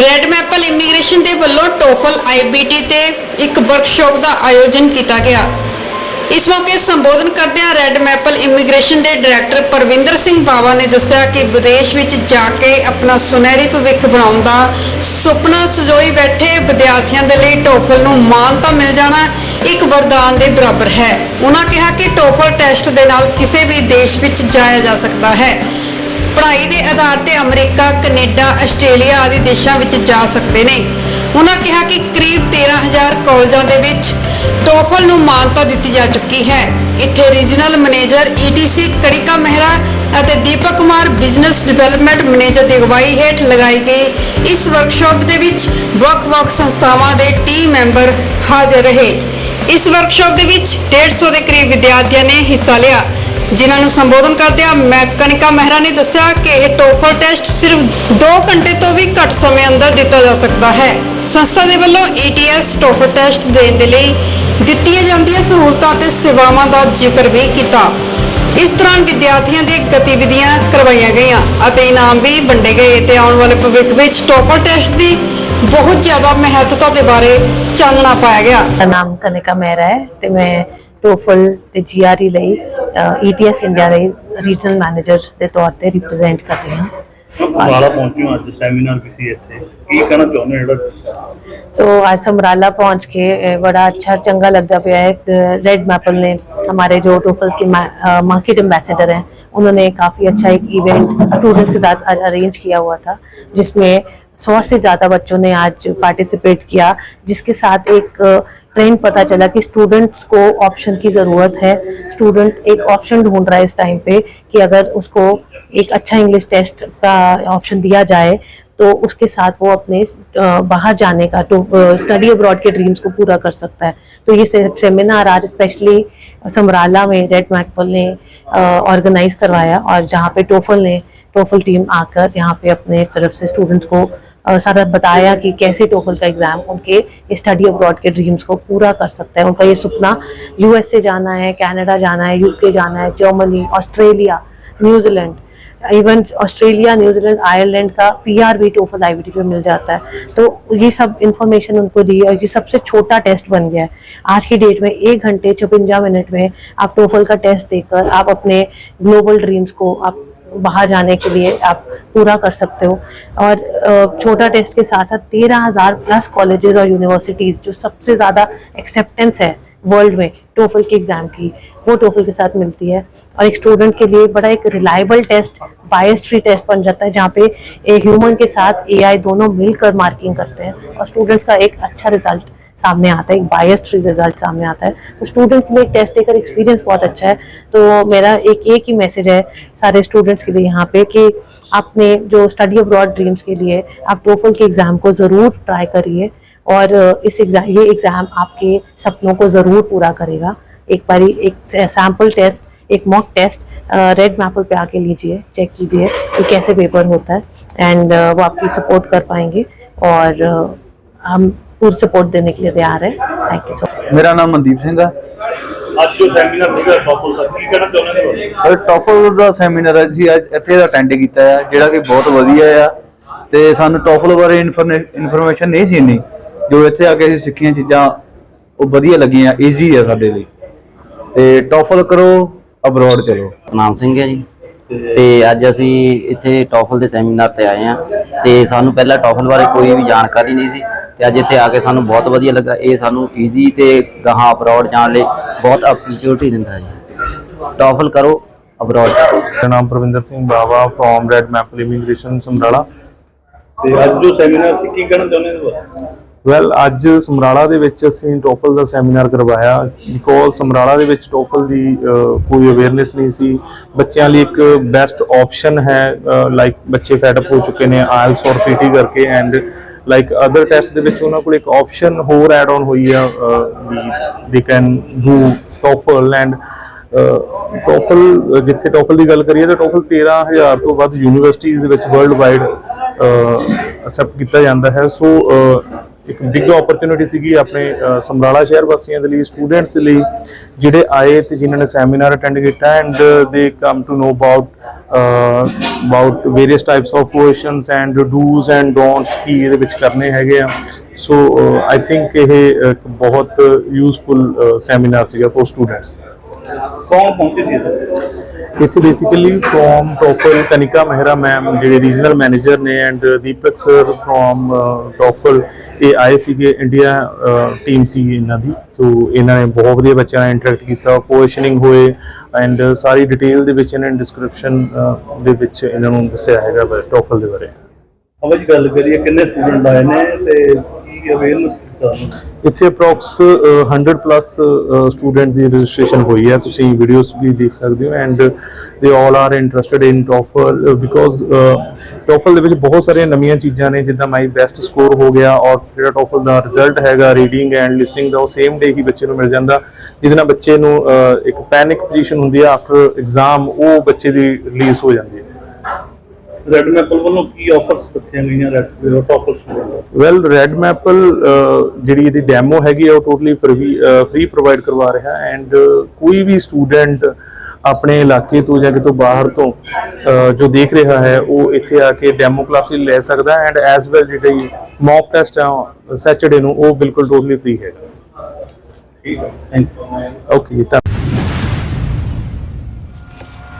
Red Maple immigration ਦੇ ਵੱਲੋਂ TOEFL IBT ਤੇ ਇੱਕ ਵਰਕਸ਼ਾਪ ਦਾ ਆਯੋਜਨ ਕੀਤਾ ਗਿਆ। ਇਸ ਮੌਕੇ ਸੰਬੋਧਨ ਕਰਦਿਆਂ ਰੈੱਡ ਮੈਪਲ ਇਮੀਗ੍ਰੇਸ਼ਨ ਦੇ ਡਾਇਰੈਕਟਰ ਪਰਵਿੰਦਰ ਸਿੰਘ ਬਾਵਾ ਨੇ ਦੱਸਿਆ ਕਿ ਵਿਦੇਸ਼ ਵਿੱਚ ਜਾ ਕੇ ਆਪਣਾ ਸੁਨਹਿਰੀ ਭਵਿੱਖ ਬਣਾਉਣ ਦਾ ਸੁਪਨਾ ਸਜੋਈ ਬੈਠੇ ਵਿਦਿਆਰਥੀਆਂ ਦੇ ਲਈ ਟੋਫਲ ਨੂੰ ਮਾਨਤਾ ਮਿਲ ਜਾਣਾ ਇੱਕ ਵਰਦਾਨ ਦੇ ਬਰਾਬਰ ਹੈ। ਉਹਨਾਂ ਕਿਹਾ ਕਿ ਟੋਫਲ ਟੈਸਟ ਦੇ ਨਾਲ ਕਿਸੇ ਵੀ ਦੇਸ਼ ਵਿੱਚ ਜਾਇਆ ਜਾ ਸਕਦਾ ਹੈ। ਪੜ੍ਹਾਈ ਦੇ ਆਧਾਰ ਤੇ ਅਮਰੀਕਾ, ਕੈਨੇਡਾ, ਆਸਟ੍ਰੇਲੀਆ ਆਦਿ ਦੇਸ਼ਾਂ ਵਿੱਚ ਜਾ ਸਕਦੇ ਨੇ। ਉਹਨਾਂ ਕਿਹਾ ਕਿ ਕਰੀਬ 13000 ਕਾਲਜਾਂ ਦੇ ਵਿੱਚ ਟੋਫਲ ਨੂੰ ਮਾਨਤਾ ਦਿੱਤੀ ਜਾ ਚੁੱਕੀ ਹੈ। ਇੱਥੇ regional manager ETS Kanika Mehra ਅਤੇ Deepak Kumar business development manager ਦੀ ਅਗਵਾਈ ਹੇਠ ਲਗਾਈ ਗਈ। ਇਸ ਵਰਕਸ਼ਾਪ ਦੇ ਵਿੱਚ ਵੱਖ-ਵੱਖ ਸੰਸਥਾਵਾਂ ਦੇ ਟੀਮ ਮੈਂਬਰ ਹਾਜ਼ਰ ਰਹੇ। ਇਸ ਵਰਕਸ਼ਾਪ ਦੇ ਵਿੱਚ 150 ਦੇ ਕਰੀਬ ਵਿਦਿਆਰਥੀਆਂ ਨੇ ਹਿੱਸਾ ਲਿਆ। ਜਿਨ੍ਹਾਂ ਨੂੰ ਸੰਬੋਧਨ ਕਰਦਿਆਂ ਮੈਂ ਕਨਿਕਾ ਮਹਿਰਾ ਨੇ ਦੱਸਿਆ ਕਿ ਇਹ ਟੋਫਲ ਟੈਸਟ ਸਿਰਫ 2 ਘੰਟੇ ਤੋਂ ਵੀ ਘੱਟ ਸਮੇਂ ਅੰਦਰ ਦਿੱਤਾ ਜਾ ਸਕਦਾ ਹੈ। ਸੰਸਥਾ ਦੇ ਵੱਲੋਂ ATS ਟੋਫਲ ਟੈਸਟ ਦੇਣ ਦੇ ਲਈ ਦਿੱਤੀਆਂ ਜਾਂਦੀਆਂ ਸਹੂਲਤਾਂ ਤੇ ਸੇਵਾਵਾਂ ਦਾ ਜ਼ਿਕਰ ਵੀ ਕੀਤਾ। ਇਸ ਦੌਰਾਨ ਵਿਦਿਆਰਥੀਆਂ ਦੀਆਂ ਗਤੀਵਿਧੀਆਂ ਕਰਵਾਈਆਂ ਗਈਆਂ ਅਤੇ ਇਨਾਮ ਵੀ ਵੰਡੇ ਗਏ ਤੇ ਆਉਣ ਵਾਲੇ ਭਵਿੱਖ ਵਿੱਚ ਟੋਫਲ ਟੈਸਟ ਦੀ ਬਹੁਤ ਜ਼ਿਆਦਾ ਮਹੱਤਤਾ ਦੇ ਬਾਰੇ ਚਾਨਣਾ ਪਾਇਆ ਗਿਆ। ਨਾਮ ਕਨਿਕਾ ਮਹਿਰਾ ਹੈ ਤੇ ਮੈਂ ਟੋਫਲ ਤੇ ਜੀਆਰਈ ਲਈ ਈਟੀਐਸ ਇੰਡੀਆ ਲਈ ਰੀਜਨਲ ਮੈਨੇਜਰ ਦੇ ਤੌਰ ਤੇ ਰਿਪਰੈਜ਼ੈਂਟ ਕਰ ਰਹੀ ਹਾਂ ਵਾਲਾ ਪਹੁੰਚੀ ਹਾਂ ਅੱਜ ਸੈਮੀਨਾਰ ਕਿਸੇ ਇੱਥੇ ਕੀ ਕਹਿਣਾ ਚਾਹੁੰਦੇ ਹੋ ਜਿਹੜਾ ਸੋ ਅੱਜ ਸਮਰਾਲਾ पहुंच के अ, बड़ा अच्छा चंगा लगता पाया है रेड मैपल ने हमारे जो टोफल के मार्केट एम्बेसडर हैं उन्होंने काफ़ी अच्छा एक इवेंट स्टूडेंट्स के साथ अरेंज किया हुआ था जिसमें सौ से ज़्यादा बच्चों ने आज पार्टिसिपेट किया जिसके साथ एक ट्रेंड पता चला कि स्टूडेंट्स को ऑप्शन की ज़रूरत है। स्टूडेंट एक ऑप्शन ढूंढ रहा है इस टाइम पे कि अगर उसको एक अच्छा इंग्लिश टेस्ट का ऑप्शन दिया जाए तो उसके साथ वो अपने बाहर जाने का तो स्टडी अब्रॉड के ड्रीम्स को पूरा कर सकता है। तो ये सेमिनार आज स्पेशली समराला में रेड मैकपल ने ऑर्गेनाइज करवाया और जहाँ पे टोफल ने टोफल टीम आकर यहाँ पे अपने तरफ़ से स्टूडेंट्स को सारा बताया कि कैसे टोफल का एग्ज़ाम उनके स्टडी अब्रॉड के ड्रीम्स को पूरा कर सकता है। उनका ये सपना यूएस से जाना है कनाडा जाना है यूके जाना है Germany Australia New Zealand even Australia New Zealand Ireland का पीआर भी टोफल आईबीटी पे मिल जाता है। तो ये सब इंफॉर्मेशन उनको दी और ये सबसे छोटा टेस्ट बन गया है। आज की डेट में एक घंटे छपंजा मिनट में आप टोफल का टेस्ट देकर आप अपने ग्लोबल ड्रीम्स को आप बाहर जाने के लिए आप पूरा कर सकते हो। और छोटा टेस्ट के साथ साथ तेरह हज़ार प्लस कॉलेजेस और यूनिवर्सिटीज जो सबसे ज़्यादा एक्सेप्टेंस है वर्ल्ड में टोफल के एग्ज़ाम की, वो टोफल के साथ मिलती है। और एक स्टूडेंट के लिए बड़ा एक reliable test bias free test बन जाता है, जहाँ पे एक ह्यूमन के साथ एआई दोनों मिलकर मार्किंग करते हैं। और स्टूडेंट्स का एक अच्छा रिज़ल्ट सामने आता है एक बायस रिज़ल्ट सामने आता है। तो स्टूडेंट के लिए टेस्ट देकर एक्सपीरियंस बहुत अच्छा है। तो मेरा एक एक ही मैसेज है सारे स्टूडेंट्स के लिए यहाँ पे कि आपने जो स्टडी अब्रॉड ड्रीम्स के लिए आप टोफल के एग्ज़ाम को ज़रूर ट्राई करिए और इस एग्ज़ाम ये एग्ज़ाम आपके सपनों को ज़रूर पूरा करेगा। एक बारी एक सैंपल टेस्ट एक मॉक टेस्ट रेड मैपल पे आके लीजिए चेक कीजिए कि कैसे पेपर होता है एंड uh, वो आपकी सपोर्ट कर पाएँगे और अ, हम पूरी सपोर्ट देने के लिए तैयार हैं थैंक यू सो मच ਮੇਰਾ ਨਾਮ ਮਨਦੀਪ ਸਿੰਘ ਆ ਅੱਜ ਜੋ ਸੈਮੀਨਾਰ ਸੀਗਾ ਟੋਫਲ ਦਾ ਕੀ ਕਹਿਣਾ ਚਾਹੁੰਦੇ ਹੋ ਸਰ ਟੋਫਲ ਦਾ ਸੈਮੀਨਾਰ ਅਸੀਂ ਅੱਜ ਇੱਥੇ ਅਟੈਂਡ ਕੀਤਾ ਆ ਜਿਹੜਾ ਕਿ ਬਹੁਤ ਵਧੀਆ ਆ ਤੇ ਸਾਨੂੰ ਟੋਫਲ ਬਾਰੇ ਇਨਫੋਰਮੇਸ਼ਨ ਨਹੀਂ ਸੀ ਇੰਨੀ ਜੋ ਇੱਥੇ ਆ ਕੇ ਅਸੀਂ ਸਿੱਖੀਆਂ ਚੀਜ਼ਾਂ ਉਹ ਵਧੀਆ ਲੱਗੀਆਂ ਈਜ਼ੀ ਆ ਸਾਡੇ ਲਈ ਤੇ ਟੋਫਲ ਕਰੋ ਅਬਰੋਡ ਚਲੋ ਨਾਮ ਸਿੰਘ ਹੈ ਜੀ ਤੇ ਅੱਜ ਅਸੀਂ ਇੱਥੇ ਟੌਫਲ ਦੇ ਸੈਮੀਨਾਰ ਤੇ ਆਏ ਆ ਤੇ ਸਾਨੂੰ ਪਹਿਲਾਂ ਟੌਫਲ ਬਾਰੇ ਕੋਈ ਵੀ ਜਾਣਕਾਰੀ ਨਹੀਂ ਸੀ ਤੇ ਅੱਜ ਇੱਥੇ ਆ ਕੇ ਸਾਨੂੰ ਬਹੁਤ ਵਧੀਆ ਲੱਗਾ। ਇਹ ਸਾਨੂੰ ਈਜ਼ੀ ਤੇ ਗਾਹਾਂ ਅਬਰੋਡ ਜਾਣ ਲਈ ਬਹੁਤ ਅਪਰਚੂਨਿਟੀ ਦਿੰਦਾ ਹੈ ਜੀ। ਟੌਫਲ ਕਰੋ ਅਬਰੋਡ ਮੇਰਾ ਨਾਮ Parvinder Singh Bawa from Red Maple Immigration Samrala. ਤੇ ਅੱਜ ਜੋ ਸੈਮੀਨਾਰ ਸੀ ਕੀ ਕਹਿਣਾ ਚਾਹੁੰਦੇ ਹੋ? ਵੈਲ ਅੱਜ ਸਮਰਾਲਾ ਦੇ ਵਿੱਚ ਅਸੀਂ ਟੋਫਲ ਦਾ ਸੈਮੀਨਾਰ ਕਰਵਾਇਆ। ਬਿਕੋਜ਼ ਸਮਰਾਲਾ ਦੇ ਵਿੱਚ ਟੋਫਲ ਦੀ ਕੋਈ ਅਵੇਅਰਨੈਸ ਨਹੀਂ ਸੀ। ਬੱਚਿਆਂ ਲਈ ਇੱਕ ਬੈਸਟ ਆਪਸ਼ਨ ਹੈ ਲਾਈਕ ਬੱਚੇ ਫੈਡ ਅਪ ਹੋ ਚੁੱਕੇ ਨੇ ਆਇਲਸ ਔਰ ਪੀਟੀ ਕਰਕੇ ਐਂਡ ਲਾਈਕ ਅਦਰ ਟੈਸਟ ਦੇ ਵਿੱਚ ਉਹਨਾਂ ਕੋਲ ਇੱਕ ਆਪਸ਼ਨ ਹੋਰ ਐਡ ਆਨ ਹੋਈ ਆ ਵੀ they can do TOEFL and TOEFL ਜਿੱਥੇ ਟੋਫਲ ਦੀ ਗੱਲ ਕਰੀਏ ਤਾਂ ਟੋਫਲ 13000 ਤੋਂ ਵੱਧ ਯੂਨੀਵਰਸਿਟੀਆਂ ਦੇ ਵਿੱਚ ਵਰਲਡ ਵਾਈਡ ਅਸੈਪਟ ਕੀਤਾ ਜਾਂਦਾ ਹੈ। ਸੋ ਇੱਕ ਬਿਗ ਓਪਰਚੁਨਿਟੀ ਸੀਗੀ ਆਪਣੇ ਸਮਰਾਲਾ ਸ਼ਹਿਰ ਵਾਸੀਆਂ ਦੇ ਲਈ ਸਟੂਡੈਂਟਸ ਲਈ, ਜਿਹੜੇ ਆਏ ਤੇ ਜਿਨ੍ਹਾਂ ਨੇ ਸੈਮੀਨਾਰ ਅਟੈਂਡ ਕੀਤਾ and they come to know about about various types of questions and dos and don'ts ਕੀ ਇਹਦੇ ਵਿੱਚ ਕਰਨੇ ਹੈਗੇ ਆ। ਸੋ ਆਈ ਥਿੰਕ ਇਹ ਇੱਕ ਬਹੁਤ ਯੂਸਫੁਲ ਸੈਮੀਨਾਰ ਸੀਗਾ ਫॉर ਸਟੂਡੈਂਟਸ ਕੌਣ ਪਹੁੰਚੇ ਸੀ ਇੱਥੇ basically from TOEFL Kanika Mehra ma'am ਜਿਹੜੇ ਰੀਜਨਲ ਮੈਨੇਜਰ ਨੇ and Deepak sir from TOEFL ਇਹ ਆਏ ਸੀਗੇ ਇੰਡੀਆ ਟੀਮ ਸੀ ਇਹਨਾਂ ਦੀ। ਸੋ ਇਹਨਾਂ ਨੇ ਬਹੁਤ ਵਧੀਆ ਬੱਚਿਆਂ ਨਾਲ ਇੰਟਰੈਕਟ ਕੀਤਾ ਕੁਐਸਚਨਿੰਗ ਹੋਏ ਐਂਡ ਸਾਰੀ ਡਿਟੇਲ ਦੇ ਵਿੱਚ ਇਹਨਾਂ ਨੇ ਡਿਸਕ੍ਰਿਪਸ਼ਨ uh, ਦੇ ਵਿੱਚ ਇਹਨਾਂ ਨੂੰ ਦੱਸਿਆ ਹੈਗਾ ਟੋਫਲ ਦੇ ਬਾਰੇ। ਆਪਾਂ ਜੀ, ਗੱਲ ਕਰੀਏ ਕਿੰਨੇ ਸਟੂਡੈਂਟ ਆਏ ਨੇ ਤੇ ਕੀ ਅਵੇਅਰਨੈਸ ਕੀਤਾ ਇੱਥੇ ਅਪਰੋਕਸ 100 ਪਲੱਸ ਸਟੂਡੈਂਟ ਦੀ ਰਜਿਸਟ੍ਰੇਸ਼ਨ ਹੋਈ ਹੈ। ਤੁਸੀਂ ਵੀਡੀਓਜ਼ ਵੀ ਦੇਖ ਸਕਦੇ ਹੋ and they all are interested in TOEFL because TOEFL ਦੇ ਵਿੱਚ ਬਹੁਤ ਸਾਰੀਆਂ ਨਵੀਆਂ ਚੀਜ਼ਾਂ ਨੇ, ਜਿੱਦਾਂ ਮਾਈ ਬੈਸਟ ਸਕੋਰ ਹੋ ਗਿਆ ਔਰ ਜਿਹੜਾ ਟੋਫਲ ਦਾ ਰਿਜ਼ਲਟ ਹੈਗਾ ਰੀਡਿੰਗ ਐਂਡ ਲਿਸਨਿੰਗ ਦਾ, ਉਹ ਸੇਮ ਡੇ ਹੀ ਬੱਚੇ ਨੂੰ ਮਿਲ ਜਾਂਦਾ। ਜਿਹਦੇ ਨਾਲ ਬੱਚੇ ਨੂੰ ਇੱਕ ਪੈਨਿਕ ਪੋਜੀਸ਼ਨ ਹੁੰਦੀ ਹੈ ਆਫਟਰ ਐਗਜ਼ਾਮ ਉਹ ਬੱਚੇ ਦੀ ਰਿਲੀਜ਼ ਹੋ ਜਾਂਦੀ ਹੈ। ਰੈਡ ਮੈਪਲ ਵੱਲੋਂ ਕੀ ਆਫਰਸ ਰੱਖੀਆਂ ਗਈਆਂ Red TOEFL student well Red Maple ਜਿਹੜੀ ਇਹਦੀ ਡੈਮੋ ਹੈਗੀ ਆ ਉਹ ਟੋਟਲੀ ਫ੍ਰੀ ਪ੍ਰੋਵਾਈਡ ਕਰਵਾ ਰਿਹਾ ਐਂਡ ਕੋਈ ਵੀ ਸਟੂਡੈਂਟ ਆਪਣੇ ਇਲਾਕੇ ਤੋਂ ਜਾਂ ਕਿਤੋਂ ਬਾਹਰ ਤੋਂ ਜੋ ਦੇਖ ਰਿਹਾ ਹੈ ਉਹ ਇੱਥੇ ਆ ਕੇ ਡੈਮੋ ਕਲਾਸਿਸ ਲੈ ਸਕਦਾ ਐਂਡ ਐਸ ਵੈਲ ਜਿਹੜੀ ਮੌਕ ਟੈਸਟ ਆ ਸੈਚਰਡੇ ਨੂੰ ਉਹ ਬਿਲਕੁਲ ਟੋਟਲੀ ਫ੍ਰੀ ਹੈ। ਠੀਕ ਹੈ ਥੈਂਕ ਯੂ ਓਕੇ ਜੀ